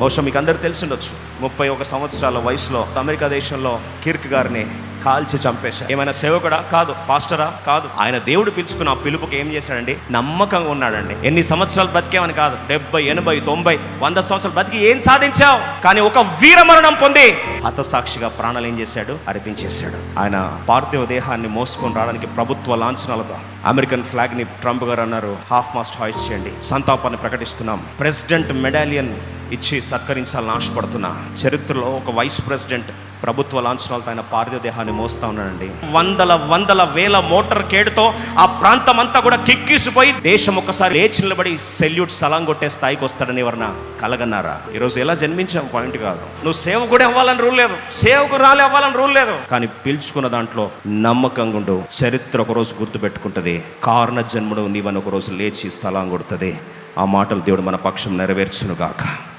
బహుశా మీకు అందరు తెలిసి ఉండొచ్చు ముప్పై ఒక సంవత్సరాల వయసులో అమెరికా దేశంలో కిర్క్ గారిని కాల్చి చంపేశారు. ఏమైనా సేవకుడా? కాదు. పాస్టరా? కాదు. ఆయన దేవుడు పిలుచుకున్న ఆ పిలుపుకి ఏం చేశాడండి? నమ్మకంగా ఉన్నాడండి. ఎన్ని సంవత్సరాలు బ్రతికేమని కాదు. డెబ్బై ఎనభై తొంభై వంద సంవత్సరాలు బ్రతికి ఏం సాధించావు? కానీ ఒక వీరమరణం పొంది హతసాక్షిగా ప్రాణాలు ఏం చేశాడు? అర్పించేశాడు. ఆయన పార్థివ దేహాన్ని మోసుకొని రావడానికి ప్రభుత్వ లాంఛనాలతో అమెరికన్ ఫ్లాగ్ని ట్రంప్ గారు అన్నారు హాఫ్ మాస్ట్ హాయిస్ చేయండి. సంతాపాన్ని ప్రకటిస్తున్నాం. ప్రెసిడెంట్ మెడాలియన్ ఇచ్చి సత్కరించాలని ఆశపడుతున్నా. చరిత్రలో ఒక వైస్ ప్రెసిడెంట్ ప్రభుత్వ లాంఛనాలతో ఆయన పార్థదేహాన్ని మోస్తా ఉన్నాడండి. వందల వందల వేల మోటార్ కేడుతో ఆ ప్రాంతం అంతా కూడా కిక్కిసిపోయి దేశం ఒక్కసారి లేచి నిలబడి సెల్యూట్ సలాం కొట్టే స్థాయికి వస్తాడని ఎవరన్నా కలగన్నారా? ఈరోజు ఎలా జన్మించాం పాయింట్ కాదు. నువ్వు సేవకుడు అవ్వాలని రూల్ లేదు. సేవకు రాలే అవ్వాలని రూల్ లేదు. కానీ పిలుచుకున్న దాంట్లో నమ్మకంగా ఉండు. చరిత్ర ఒకరోజు గుర్తుపెట్టుకుంటుంది. కారణ జన్ముడు నీవని ఒకరోజు లేచి సలాం కొడుతుంది. ఆ మాటలు దేవుడు మన పక్షం నెరవేర్చునుగాక.